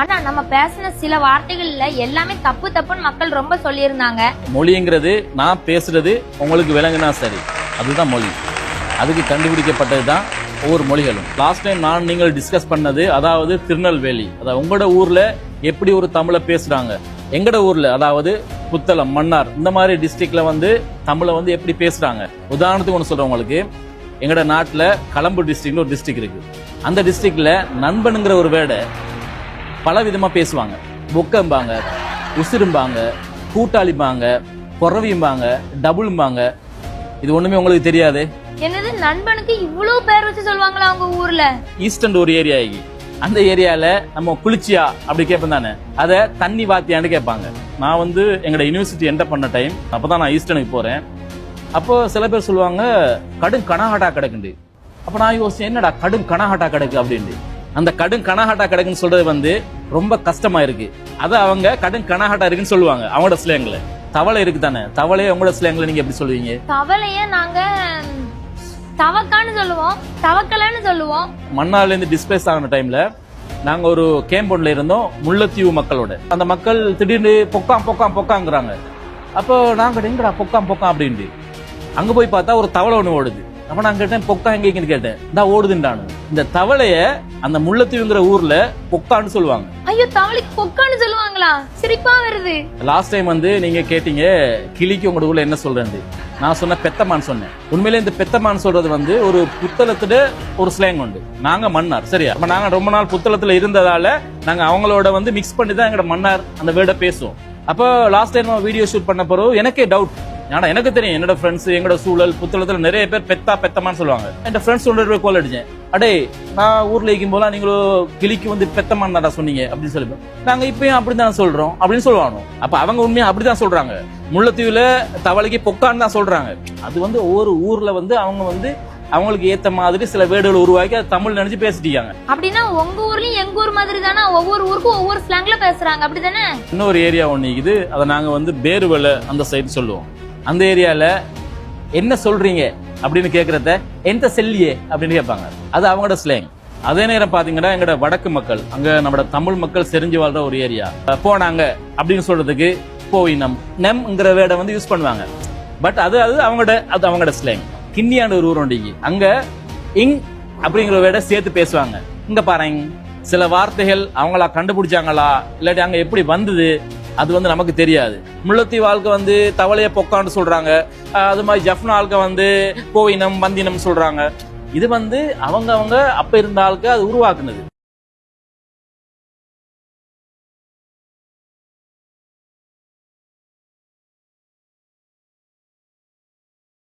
ஆனா நம்ம பேசின சில வார்த்தைகள்ல எல்லாமே தப்பு தப்புன்னு மக்கள் ரொம்ப சொல்லியிருந்தாங்க. மொழிங்கிறது நான் பேசுறது உங்களுக்கு விளங்குனா சரி. அதுதான் மொழி. அதுக்கு கண்டுபிடிக்கப்பட்டது தான் ஒவ்வொரு மொழிகளும். லாஸ்ட் டைம் நான் நீங்கள் டிஸ்கஸ் பண்ணது அதாவது திருநெல்வேலி. அதாவது உங்களோட ஊர்ல எப்படி ஒரு தமிழை பேசுறாங்க? எங்கட ஊர்ல அதாவது புத்தளம் மன்னார் இந்த மாதிரி டிஸ்ட்ரிக்ட்ல வந்து தமிழை வந்து எப்படி பேசுறாங்க? உதாரணத்துக்கு ஒன்று சொல்றேன் உங்களுக்கு. எங்கட நாட்டில் களம்பு டிஸ்ட்ரிக்ட்னு ஒரு டிஸ்ட்ரிக்ட் இருக்கு. அந்த டிஸ்ட்ரிக்ட்ல நண்பனுங்கிற ஒரு வேர்டை பல விதமா பேசுவாங்க. பொக்கம்பாங்க உசிரும்பாங்க கூட்டாளிம்பாங்க பொறவியும்பாங்க டபுள்பாங்க இது ஒண்ணுமே உங்களுக்கு தெரியாது? என்னது நண்பனுக்கு இவ்வளவு பேர் வச்சு சொல்லுவாங்களா அவங்க ஊர்ல? ஈஸ்டர்ன் ஒரு ஏரியா ஆகி அந்த ஏரியால நம்ம குளிச்சியா அப்படி கேட்பேன் தானே. அதை தண்ணி வாத்தியான்னு கேட்பாங்க நான் வந்து எங்களோட யூனிவர்சிட்டி என்டர் பண்ண டைம் அப்பதான் நான் ஈஸ்டர்னுக்கு போறேன். அப்போ சில பேர் சொல்லுவாங்க கடும் கனஹாட்டா கிடக்குண்டு அப்ப நான் யோசிச்சேன் என்னடா கடும் கனஹாட்டா கிடக்கு? அப்படின்ட்டு. அந்த கடும் கனஹாட்டா கிடக்குன்னு சொல்றது வந்து ரொம்ப கஷ்டமா இருக்கு. அதை அவங்க கடும் கனஹாட்டா இருக்குன்னு சொல்லுவாங்க அவங்களோட ஸ்லேங்ல தவளை இருக்கு தானே? தவளையை உங்களோட ஸ்லேங்ல நீங்க எப்படி சொல்லுவீங்க? தவளைய நாங்க தவக்கான்னு சொல்லுவோம் தவக்கலைன்னு சொல்லுவோம். மன்னார்ல இருந்து டிஸ்பிளேஸ் ஆன டைம்ல நாங்க ஒரு கேம்ப் ஒன்ல இருந்தோம் முல்லைத்தீவு மக்களோட. அந்த மக்கள் திடீர்னு பொக்காம் பொக்காம் பொக்காங்கிறாங்க. அப்போ நாங்க எங்கடா பொக்காம் பொக்காம் அப்படின்ட்டு. அங்க போய் பார்த்தா ஒரு தவளை ஒண்ணு ஓடுது. அப்ப நான் கேட்டேன் பொக்கா எங்கேன்னு கேட்டேன். இந்த ஓடுதுன்றானு. இந்த தவளைய அந்த முல்லைத்தீவுங்கிற ஊர்ல பொக்கான்னு சொல்லுவாங்க. ஐயோ தவளைக்கு பொக்கான்னு சொல்லுவாங்களா? சிரிப்பா வருது. லாஸ்ட் டைம் வந்து நீங்க கேட்டீங்க கிளிக்கு உங்களோட ஊர்ல என்ன சொல்றேன் நான் சொன்ன பெத்தமான் சொன்னேன். உண்மையிலே இந்த பெத்தமான் சொல்றது வந்து ஒரு புத்தளத்துல ஒரு ஸ்லேங் உண்டு. நாங்க மன்னார் சரியா? அப்ப நாங்க ரொம்ப நாள் புத்தளத்துல இருந்ததால நாங்க அவங்களோட வந்து மிக்ஸ் பண்ணி தான் எங்களோட மன்னார் அந்த வேர்டை பேசுவோம். அப்போ லாஸ்ட் டைம் வீடியோ ஷூட் பண்ண பிறகு எனக்கே டவுட் ஆனா எனக்கு தெரியும் என்னோட ஃப்ரெண்ட்ஸ் எங்களோட சூழல் புத்தளத்துல நிறைய பேர் பெத்தா பெத்தமான்னு சொல்லுவாங்க. என் ஃப்ரெண்ட்ஸ் ஒன்று போய் கோல் அடிச்சேன் அடே நான் ஊர்ல இருக்கும் போல நீங்களும் கிளிக்கு வந்து பெத்தமான் தான்டா சொன்னீங்க அப்படின்னு சொல்லி நாங்க இப்பயும் அப்படிதான் சொல்றோம் அப்படின்னு சொல்லுவாங்க அப்ப அவங்க உண்மையா அப்படிதான் சொல்றாங்க. முல்லைத்தீவுல தவளைக்கு பொக்கான்னு தான் சொல்றாங்க. அது வந்து ஒவ்வொரு ஊர்ல வந்து அவங்க வந்து அவங்களுக்கு ஏத்த மாதிரி சில வேர்டுகளை உருவாக்கி அது தமிழ் நினைச்சு பேசிட்டாங்க அப்படின்னா உங்க ஊர்லயும் எங்க ஊர் மாதிரி தானே ஒவ்வொரு ஊருக்கும் ஒவ்வொரு ஸ்லாங்ல பேசுறாங்க அப்படிதானே இன்னொரு ஏரியா ஒன்று இருக்குது. அதை நாங்க வந்து பேருவலை அந்த சைடு சொல்லுவோம். அந்த ஏரியாவில் என்ன சொல்றீங்க அப்படின்னு கேட்குறத எந்த செல்லியே அப்படின்னு கேட்பாங்க. அது அவங்களோட ஸ்லேங் அதே நேரம் பாத்தீங்கன்னா எங்களோட வடக்கு மக்கள் அங்க நம்மளோட தமிழ் மக்கள் செறிஞ்சு வாழ்ற ஒரு ஏரியா. போனாங்க அப்படின்னு சொல்றதுக்கு போயினம் நெம்ங்கிற வேர்டை வந்து யூஸ் பண்ணுவாங்க. பட் அது அது அவங்களோட அது அவங்களோட ஸ்லேங் கிண்ணியாண்டு ஒரு ஊர் அங்கே அங்க இங் அப்படிங்கிற வேர்டை சேர்த்து பேசுவாங்க. இங்க பாருங்க சில வார்த்தைகள் அவங்களா கண்டுபிடிச்சாங்களா? இல்லாட்டி அங்க எப்படி வந்தது? அது வந்து நமக்கு தெரியாது. முள்ளத்தி வாழ்க்கை வந்து தவளைய பொக்கான்னு சொல்றாங்க. அது மாதிரி ஜஃப்னா ஆளுக்கு வந்து கோயினம் வந்தினம் சொல்றாங்க. இது வந்து அவங்க அவங்க அப்ப இருந்த ஆளுக்கு அது உருவாக்குனது.